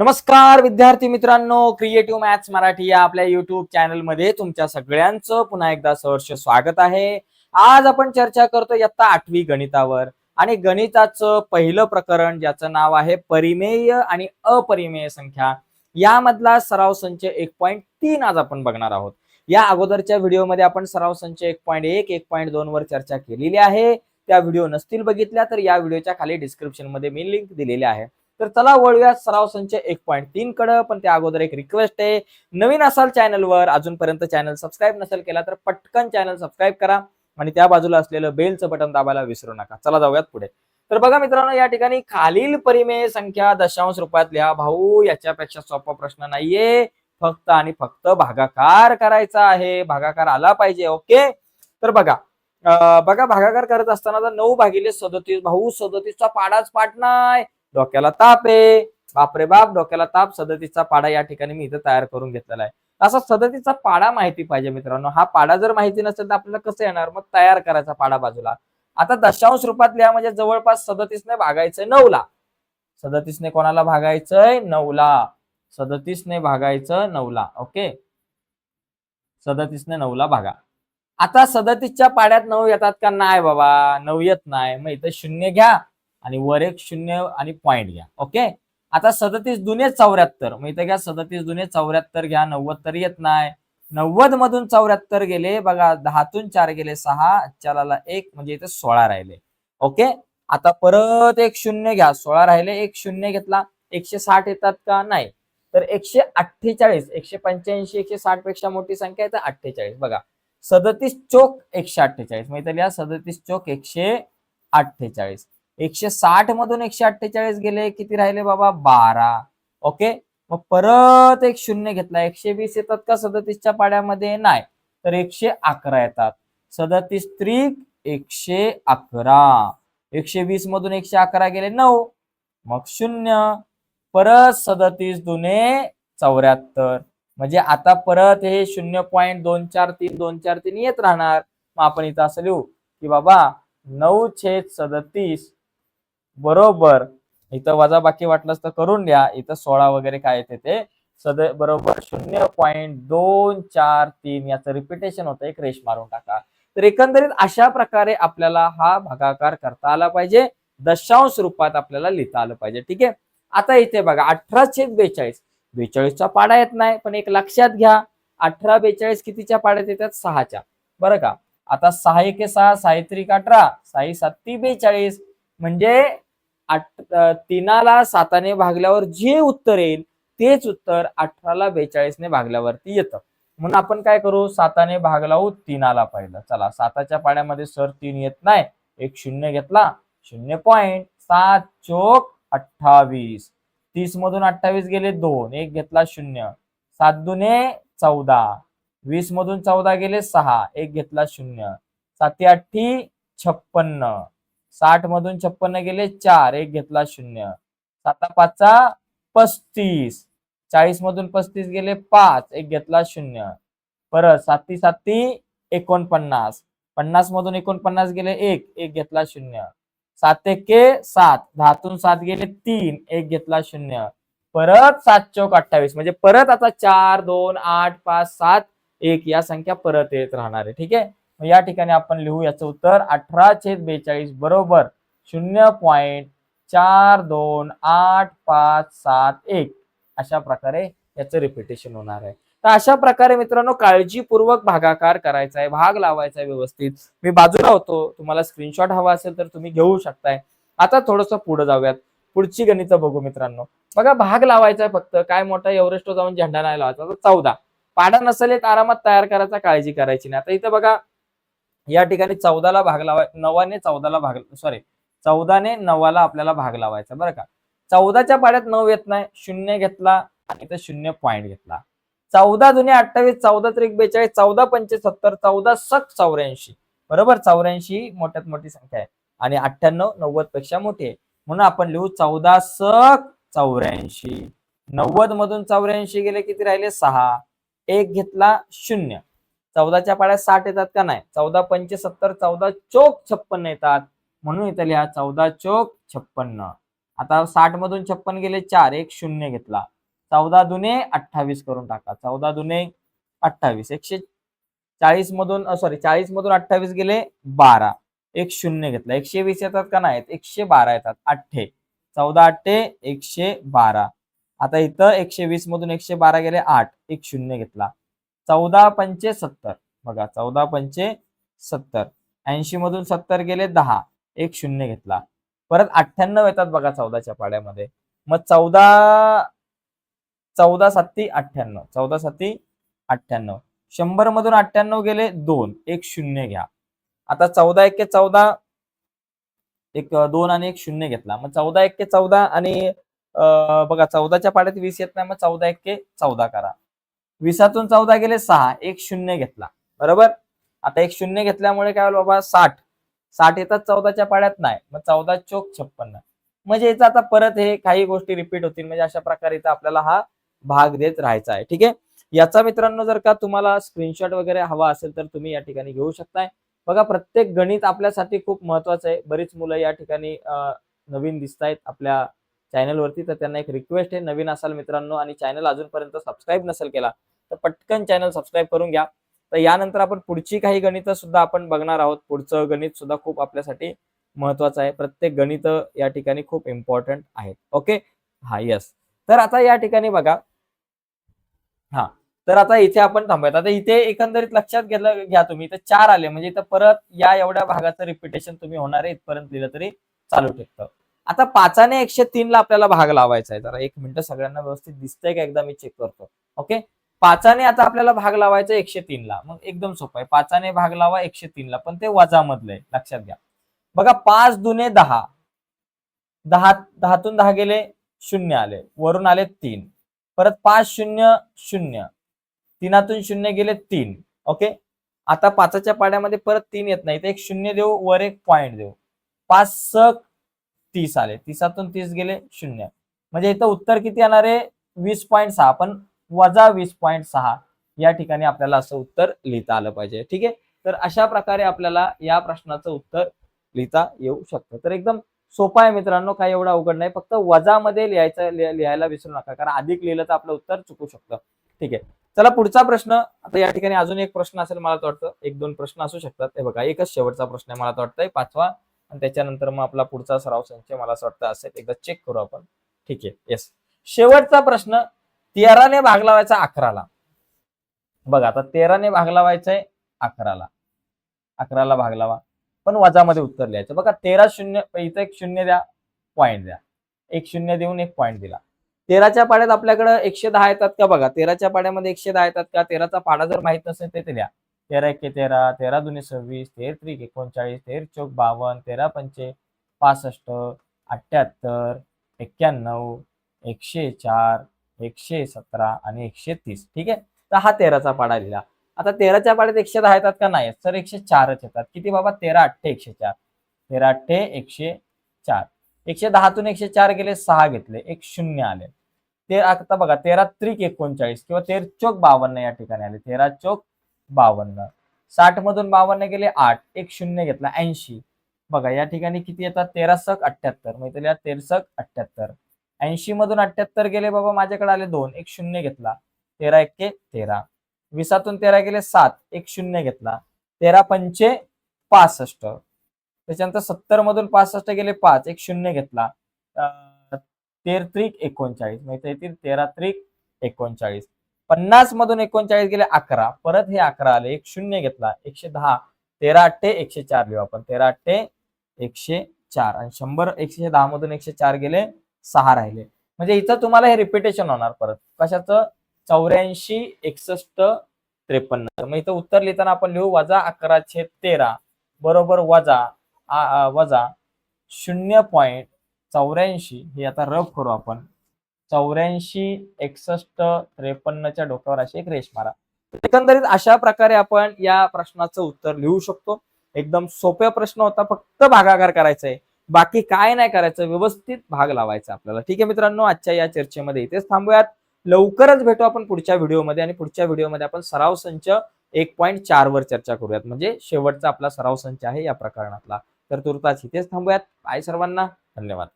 नमस्कार विद्यार्थी मित्रांनो. क्रिएटिव्ह मॅथ्स मराठी या आपल्या युट्यूब चॅनलमध्ये तुमच्या सगळ्यांचं पुन्हा एकदा सहर्ष स्वागत आहे. आज आपण चर्चा करतो इयत्ता आठवी गणितावर आणि गणिताचं पहिलं प्रकरण ज्याचं नाव आहे परिमेय आणि अपरिमेय संख्या. यामधला सराव संच एक पॉईंट तीन आज आपण बघणार आहोत. या अगोदरच्या व्हिडिओमध्ये आपण सराव संच एक पॉईंट एक एक पॉईंट दोन वर चर्चा केलेली आहे. त्या व्हिडिओ नसतील बघितल्या तर या व्हिडिओच्या खाली डिस्क्रिप्शनमध्ये मी लिंक दिलेली आहे. तर चला वळूया सराव संच एक पॉईंट तीन कडे पण त्या अगोदर एक रिक्वेस्ट आहे. नवीन असाल चॅनलवर अजूनपर्यंत चॅनल सबस्क्राईब नसेल केला तर पटकन चॅनल सबस्क्राईब करा आणि त्या बाजूला असलेलं बेलचं बटन दाबायला विसरू नका. चला जाऊयात पुढे. तर बघा मित्रांनो या ठिकाणी खालील परिमेय संख्या दशांश रुपयात लिहा भाऊ याच्यापेक्षा सोपा प्रश्न नाहीये. फक्त आणि फक्त भागाकार करायचा आहे. भागाकार आला पाहिजे ओके? तर बघा बघा भागाकार करत असताना नऊ भागिले सदोतीस भाऊ सदोतीसचा पाडाच पाठ नाही. डोक्याला ताप आहे. बापरे बाप डोक्याला ताप सदतीसचा पाडा या ठिकाणी मी इथं तयार करून घेतलेला आहे. असा सदतीसचा पाडा माहिती पाहिजे मित्रांनो. हा पाडा जर माहिती नसेल तर आपल्याला कसं येणार? मग तयार करायचा पाडा बाजूला. आता दशांश रूपात लिहा म्हणजे जवळपास सदतीसने भागायचंय नऊला. सदतीसने कोणाला भागायचंय? नऊला. सदतीसने भागायचं नऊला. ओके? सदतीसने नऊला भागा. आता सदतीसच्या पाड्यात नऊ येतात का? नाही बाबा नऊ येत नाही. मग इथं शून्य घ्या. आणि वर एक शून्य आणि पॉईंट घ्या. ओके आता सदतीस दुने चौऱ्याहत्तर. मग इथं घ्या सदतीस दुने चौऱ्याहत्तर घ्या नव्वद तर येत नाही. नव्वद मधून चौऱ्याहत्तर गेले बघा दहातून चार गेले सहा चलाला एक म्हणजे इथे सोळा राहिले. ओके आता परत एक शून्य घ्या. सोळा राहिले एक शून्य घेतला. एकशे साठ येतात का? नाही. तर एकशे अठ्ठेचाळीस एकशे पंच्याऐंशी एकशे साठपेक्षा मोठी संख्या आहे तर अठ्ठेचाळीस. बघा. सदतीस चोक एकशे अठ्ठेचाळीस. मग इथं लिहा सदतीस चोक एकशे अठ्ठेचाळीस. एकशे साठ मधून एकशे अठ्ठेचाळीस गेले किती राहिले बाबा? बारा. ओके? मग परत एक शून्य घेतला. एकशे वीस येतात का सदतीसच्या पाड्यामध्ये? नाही. तर एकशे अकरा येतात. सदतीस त्रिक एकशे अकरा. एकशे वीस मधून एकशे अकरा गेले नऊ. मग शून्य. परत सदतीस दुने चौऱ्याहत्तर. म्हणजे आता परत हे शून्य पॉईंट दोन चार तीन दोन चार तीन येत राहणार. मग आपण इथं असं लिहू की बाबा नऊ छेद सदतीस बरोबर. इथं वजा बाकी वाटलंच तर करून द्या. इथं सोळा वगैरे काय येते ते? सद बरोबर शून्य पॉईंट दोन चार तीन याचं रिपिटेशन होतं. एक रेश मारून टाका. तर एकंदरीत अशा प्रकारे आपल्याला हा भागाकार करता आला पाहिजे. दशांश रूपात आपल्याला लिहिता आलं पाहिजे. ठीक आहे? आता इथे बघा अठरा छेद बेचाळीस. बेचाळीसचा पाडा येत नाही पण एक लक्षात घ्या. अठरा बेचाळीस कितीच्या पाड्यात येतात? सहाच्या. बरं का? आता सहा एके सहा साहित्रिक अठरा. साई ती बेचाळीस. म्हणजे आठ तीनाला साताने भागल्यावर जे उत्तर येईल तेच उत्तर अठराला बेचाळीसने भागल्यावरती येतं. म्हणून आपण काय करू? साताने भाग लावू हो, तीनाला पाहिलं. चला साताच्या पाण्यामध्ये सर तीन येत नाही. एक शून्य घेतला. शून्य पॉईंट सात चोक अठ्ठावीस. तीस मधून अठ्ठावीस गेले दोन. एक घेतला शून्य. सात दुने चौदा. वीस मधून चौदा गेले सहा. एक घेतला शून्य. साती अठ्ठी छप्पन्न. साठ मधून छप्पन्न गेले चार एक घेतला शून्य. साता पाचचा पस्तीस. चाळीस मधून पस्तीस गेले पाच एक घेतला शून्य. परत साती साती एकोणपन्नास. पन्नास मधून एकोणपन्नास गेले एक एक घेतला शून्य. सात एके सात दहातून सात गेले तीन एक घेतला शून्य. परत सात चौक अठ्ठावीस म्हणजे परत आता चार दोन आठ पाच सात एक या संख्या परत येत राहणार आहे. ठीक आहे? मग या ठिकाणी आपण लिहू याचं उत्तर अठरा छेद बेचाळीस बरोबर शून्य पॉईंट चार दोन आठ पाच सात एक. अशा प्रकारे याचं रिपिटेशन होणार आहे. तर अशा प्रकारे मित्रांनो काळजीपूर्वक भागाकार करायचा आहे भाग लावायचा आहे व्यवस्थित. मी बाजूला होतो तुम्हाला स्क्रीनशॉट हवा असेल तर तुम्ही घेऊ शकताय. आता थोडंसं पुढे जाऊयात. पुढची गणित बघू मित्रांनो. बघा भाग लावायचा आहे फक्त. काय मोठा एव्हरेस्ट जाऊन झेंडा नाही लावायचा चौदा. पाडा नसेल एक आरामात तयार करायचा काळजी करायची नाही. आता इथं बघा या ठिकाणी चौदाला भाग लावाय नवाने चौदाला भाग सॉरी चौदाने नवाला आपल्याला भाग लावायचा बरं का? चौदाच्या पाड्यात नऊ येत नाही शून्य घेतला आणि तर शून्य पॉईंट घेतला. चौदा जुने अठ्ठावीस चौदा त्रिक बेचाळीस चौदा पंचे सत्तर चौदा सक चौऱ्याऐंशी बरोबर? चौऱ्याऐंशी मोठ्यात मोठी संख्या आहे आणि अठ्ठ्याण्णव नव्वदपेक्षा मोठी आहे. म्हणून आपण लिहू चौदा सक चौऱ्याऐंशी. नव्वद मधून चौऱ्याऐंशी गेले किती राहिले? सहा. एक घेतला शून्य. चौदाच्या पाड्या साठ येतात का नाही? चौदा पंचे सत्तर चौदा चोक छप्पन्न येतात. म्हणून इथं लिहा चौदा चोक छप्पन्न. आता साठ मधून छप्पन गेले चार एक शून्य घेतला. चौदा दुने अठ्ठावीस करून टाका. चौदा दुने अठ्ठावीस एकशे चाळीस मधून सॉरी चाळीस मधून अठ्ठावीस गेले बारा. एक शून्य घेतला. एकशे वीस येतात का नाही? एकशे बारा येतात. अठ्ठे चौदा अठ्ठे एकशे बारा. आता इथं एकशे वीस मधून एकशे बारा गेले आठ. एक शून्य घेतला. चौदा पंचे सत्तर. बघा चौदा पंचे सत्तर. ऐंशी मधून सत्तर गेले दहा. एक शून्य घेतला. परत अठ्ठ्याण्णव येतात बघा चौदाच्या पाड्यामध्ये. मग चौदा चौदा साती अठ्ठ्याण्णव. चौदा साती अठ्ठ्याण्णव. शंभर मधून अठ्ठ्याण्णव गेले दोन. एक शून्य घ्या. आता चौदा एक चौदा एक दोन आणि एक शून्य घेतला. मग चौदा एके चौदा आणि बघा चौदाच्या पाड्यात वीस येत नाही. मग चौदा एक चौदा करा. वीसातून चौदा गेले सहा एक शून्य घेतला. बरोबर? आता एक शून्य घेतल्यामुळे काय होईल बाबा? साठ. साठ येतात चौदाच्या पाड्यात नाही. मग चौदा चोक छप्पन्न. म्हणजे याचा आता परत हे काही गोष्टी रिपीट होतील. म्हणजे अशा प्रकारे आपल्याला हा भाग देत राहायचा आहे. ठीक आहे? याचा मित्रांनो जर का तुम्हाला स्क्रीनशॉट वगैरे हवा असेल तर तुम्ही या ठिकाणी घेऊ शकताय. बघा प्रत्येक गणित आपल्यासाठी खूप महत्वाचं आहे. बरीच मुलं या ठिकाणी नवीन दिसत आहेत आपल्या चॅनलवरती तर त्यांना एक रिक्वेस्ट आहे. नवीन असाल मित्रांनो आणि चॅनल अजूनपर्यंत सबस्क्राईब नसेल केला तर पटकन चॅनल सबस्क्राईब करून घ्या. तर यानंतर आपण पुढची काही गणितं सुद्धा आपण बघणार आहोत. पुढचं गणित सुद्धा खूप आपल्यासाठी महत्वाचं आहे. प्रत्येक गणित या ठिकाणी खूप इम्पॉर्टंट आहेत ओके हा येस तर आता या ठिकाणी बघा. हा तर आता इथे आपण थांबूयात. आता इथे एकंदरीत लक्षात घेतलं घ्या तुम्ही. इथे चार आले. म्हणजे इथं परत या एवढ्या भागाचं रिपिटेशन तुम्ही होणार आहे. इथपर्यंत लिहिलं तरी चालू ठेवतं. आता पाचाने एकशे तीन ला आपल्याला भाग लावायचा आहे. जरा एक मिनिट सगळ्यांना व्यवस्थित दिसतंय का? एकदा मी चेक करतो. ओके पाचाने आता आपल्याला भाग लावायचा एकशे तीन ला. मग एकदम सोपं आहे. पाचाने भाग लावा एकशे तीन ला. पण ते वजा मधलं आहे. लक्षात घ्या. बघा पाच दुने दहा. दहा दहातून दहा गेले शून्य आले. वरून आले तीन. परत पाच शून्य शून्य. तीनातून शून्य गेले तीन. ओके? आता पाचाच्या पाड्यामध्ये परत तीन येत नाही. तर एक शून्य देऊ वर एक पॉइंट देऊ. पाच सक तीस आले. तीसातून तीस गेले शून्य. म्हणजे इथं उत्तर किती येणार आहे? वीस पॉईंट सहा. पण वजा वीस पॉईंट सहा या ठिकाणी आपल्याला असं उत्तर लिहिता आलं पाहिजे. ठीक आहे? तर अशा प्रकारे आपल्याला या प्रश्नाचं उत्तर लिहिता येऊ शकतं. तर एकदम सोपा आहे मित्रांनो काही एवढा अवघड नाही. फक्त वजामध्ये लिहायचं लिहायला विसरू नका. कारण अधिक लिहिलं तर आपलं उत्तर चुकू शकतं. ठीक आहे? चला पुढचा प्रश्न. आता या ठिकाणी अजून एक प्रश्न असेल मला तर वाटतं. एक दोन प्रश्न असू शकतात. हे बघा एकच शेवटचा प्रश्न आहे मला वाटतंय पाचवा. आणि त्याच्यानंतर मग आपला पुढचा सराव संचय मला असं वाटतं असेल. एकदा चेक करू आपण. ठीक आहे? येस शेवटचा प्रश्न. तेराने भाग लावायचा अकराला. बघा आता तेराने भाग लावायचंय अकराला. अकराला भाग लावा. पण वजामध्ये उत्तर लिहायचं. बघा तेरा शून्य इथं एक शून्य द्या पॉईंट द्या. एक शून्य देऊन एक पॉईंट दिला. तेराच्या पाड्यात आपल्याकडे एकशे दहा येतात का बघा? तेराच्या पाड्यामध्ये एकशे दहा येतात का? तेराचा पाडा जर माहीत नसेल ते द्या तेरा एके तेरा तेरा दुने सव्वीस तेर त्रिक एकोणचाळीस तेर चौक बावन्न तेरा पंचे पासष्ट अठ्ठ्याहत्तर एक्क्याण्णव एकशे चार एकशे सतरा आणि एकशे तीस. ठीक आहे? तर हा तेराचा पाडा लिहिला. आता तेराच्या पाड्यात एकशे दहा येतात का नाही? तर एकशे चारच येतात. किती बाबा? तेरा अठ्ठे एकशे चार. तेरा अठ्ठे एकशे चार. एकशे दहातून एकशे चार गेले सहा घेतले. एक शून्य आले. ते आता बघा तेरा त्रिक एकोणचाळीस किंवा तेर चोक बावन्न या ठिकाणी आले. तेरा चौक बावन्न. साठ मधून बावन्न गेले आठ. एक शून्य घेतला ऐंशी. बघा या ठिकाणी किती येतात? तेरा सक अठ्ठ्याहत्तर. मग तेरसक अठ्ठ्याहत्तर. ऐंशी मधून अठ्ठ्याहत्तर गेले बाबा माझ्याकडे आले दोन. एक शून्य घेतला. तेरा एक तेरा. विसातून तेरा गेले सात. एक शून्य घेतला. तेरा पंचे पासष्ट. त्याच्यानंतर सत्तर मधून पासष्ट गेले पाच. एक शून्य घेतला. तेरत्रिक तेर त्रिक एकोणचाळीस. माहिती येतील तेरा त्रिक एकोणचाळीस. पन्नास मधून एकोणचाळीस गेले अकरा. परत हे अकरा आले. एक शून्य घेतला. एकशे दहा. तेरा अठ्ठे एकशे चार लिहू आपण. तेरा अठ्ठे एकशे चार. आणि शंभर एकशे दहा मधून एकशे चार गेले. सहा राहिले. म्हणजे इथं तुम्हाला हे रिपिटेशन होणार परत. कशाचं? चौऱ्याऐंशी एकसष्ट त्रेपन्न. मग इथं उत्तर लिहिताना आपण लिहू वजा अकराशे तेरा बरोबर वजा वजा शून्य पॉईंट चौऱ्याऐंशी. हे आता रफ करू आपण. चौऱ्याऐंशी एकसष्ट त्रेपन्नच्या डोक्यावर अशी एक रेष मारा. एकंदरीत अशा प्रकारे आपण या प्रश्नाचं उत्तर लिहू शकतो. एकदम सोप्या प्रश्न होता फक्त भागाकार करायचा आहे बाकी काय नाही करायचं व्यवस्थित भाग लावायचा आपल्याला. ठीक आहे मित्रांनो आजच्या या चर्चेमध्ये इथेच थांबूयात. लवकरच भेटू आपण पुढच्या व्हिडिओमध्ये आणि पुढच्या व्हिडिओमध्ये आपण सराव संच एक पॉईंट चार वर चर्चा करूयात. म्हणजे शेवटचा आपला सराव संच आहे या प्रकरणातला. तर तुर्तास इथेच थांबूयात. आय सर्वांना. धन्यवाद.